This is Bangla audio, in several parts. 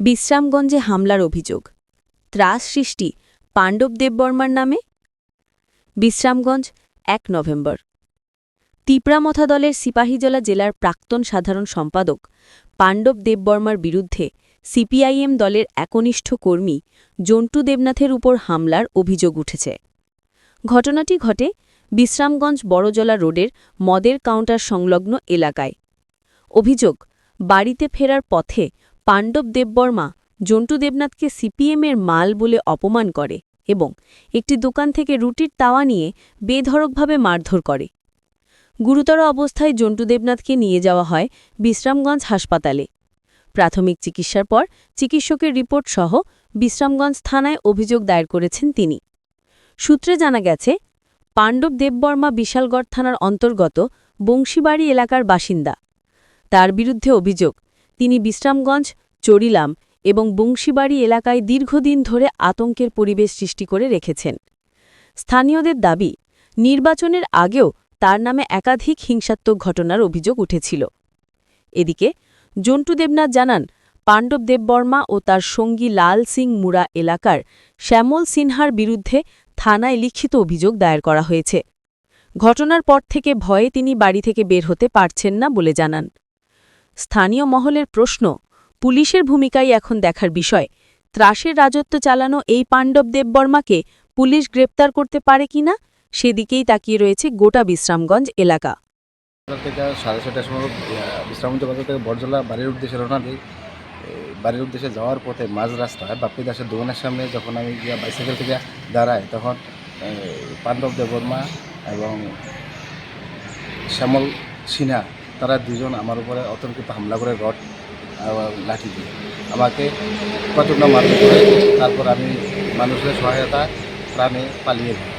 বিশ্রামগঞ্জে হামলার অভিযোগ। ত্রাস সৃষ্টি পাণ্ডব দেববর্মার নামে। বিশ্রামগঞ্জ, এক নভেম্বর। তিপ্রামথা দলের সিপাহীজলা জেলার প্রাক্তন সাধারণ সম্পাদক পাণ্ডব দেববর্মার বিরুদ্ধে সিপিআইএম দলের একনিষ্ঠ কর্মী জন্টু দেবনাথের উপর হামলার অভিযোগ উঠেছে। ঘটনাটি ঘটে বিশ্রামগঞ্জ বড়জলা রোডের মদের কাউন্টার সংলগ্ন এলাকায়। অভিযোগ, বাড়িতে ফেরার পথে পাণ্ডব দেববর্মা জন্টু দেবনাথকে সিপিএমের মাল বলে অপমান করে এবং একটি দোকান থেকে রুটির তাওয়া নিয়ে বেধড়কভাবে মারধর করে। গুরুতর অবস্থায় জন্টু দেবনাথকে নিয়ে যাওয়া হয় বিশ্রামগঞ্জ হাসপাতালে। প্রাথমিক চিকিৎসার পর চিকিৎসকের রিপোর্ট সহ বিশ্রামগঞ্জ থানায় অভিযোগ দায়ের করেছেন তিনি। সূত্রে জানা গেছে, পাণ্ডব দেববর্মা বিশালগড় থানার অন্তর্গত বংশীবাড়ি এলাকার বাসিন্দা। তার বিরুদ্ধে অভিযোগ তিনি বিশ্রামগঞ্জ, চড়িলাম এবং বংশীবাড়ি এলাকায় দীর্ঘদিন ধরে আতঙ্কের পরিবেশ সৃষ্টি করে রেখেছেন। স্থানীয়দের দাবি, নির্বাচনের আগেও তার নামে একাধিক হিংসাত্মক ঘটনার অভিযোগ উঠেছিল। এদিকে, জন্টু দেবনাথ জানান, পাণ্ডব দেববর্মা ও তার সঙ্গী লাল সিং মুরা এলাকার শ্যামল সিনহার বিরুদ্ধে থানায় লিখিত অভিযোগ দায়ের করা হয়েছে। ঘটনার পর থেকে ভয়ে তিনি বাড়ি থেকে বের হতে পারছেন না বলে জানান। স্থানীয় মহলের প্রশ্ন, পুলিশের ভূমিকাই এখন দেখার বিষয়। ত্রাসের রাজত্ব চালানো এই পাণ্ডব দেববর্মাকে পুলিশ গ্রেপ্তার করতে পারে কিনা সেদিকেই তাকিয়ে রয়েছে গোটা বিশ্রামগঞ্জ এলাকা। সাড়ে ছটার সময় বিশ্রামগঞ্জ বাজার থেকে বরজলা বাড়ির উদ্দেশ্যে রওনা দিই। বাড়ির উদ্দেশ্যে যাওয়ার পথে মাঝ রাস্তায় বাপ্পি দাসের দোকানের সামনে যখন আমি গিয়ে বাইসাইকেল থেকে দাঁড়াই, তখন পাণ্ডব দেববর্মা এবং শ্যামল সিনহা তারা দুজন আমার উপরে অতর্কিত হামলা করে রড লাঠি দিয়ে। আমাকে প্রচণ্ড মারধর করে, তারপর আমি মানুষের সহায়তা প্রাণে পালিয়ে যাই।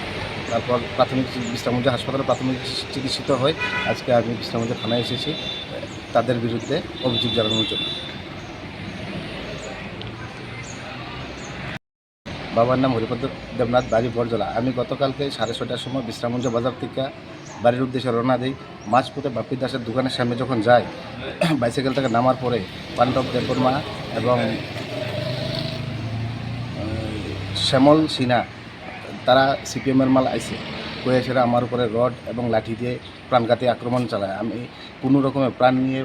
তারপর প্রাথমিক বিশ্রামগঞ্জ হাসপাতালে প্রাথমিক চিকিৎসিত হয়ে আজকে আমি বিশ্রামগঞ্জ থানায় এসেছি, তাদের বিরুদ্ধে অভিযোগ জানানোর জন্য। বাবার নাম হরিপদ দেবনাথ, বাড়ি বরজলা আমি গতকালকে সাড়ে ছটার সময় বিশ্রামগঞ্জ বাজার থেকে বাড়ির উদ্দেশ্যে রওনা দিই। মাঝপথে বাপ্পি দাসের দোকানের সামনে যখন যাই বাইসাইকেল থেকে নামার পরে পাণ্ডব দেববর্মা এবং শ্যামল সিনহা, তারা সিপিএমের মাল আইসে কয়ে সেরা আমার উপরে রড এবং লাঠি দিয়ে প্রাণঘাতী আক্রমণ চালায়। আমি কোনো রকমের প্রাণ নিয়ে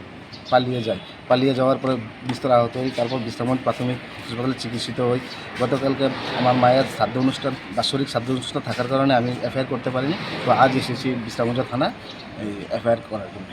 পালিয়ে যাই। পালিয়ে যাওয়ার পরে বিস্তর আহত হই, তারপর বিশ্রামগঞ্জ প্রাথমিক হাসপাতালে চিকিৎসিত হই। গতকালকে আমার মায়ের শ্রাদ্ধ অনুষ্ঠান, বাৎসরিক শ্রাদ্ধ অনুষ্ঠান থাকার কারণে আমি এফআইআর করতে পারিনি। তো আজ এসেছি বিশ্রামগঞ্জ থানা এফআইআর করার জন্য।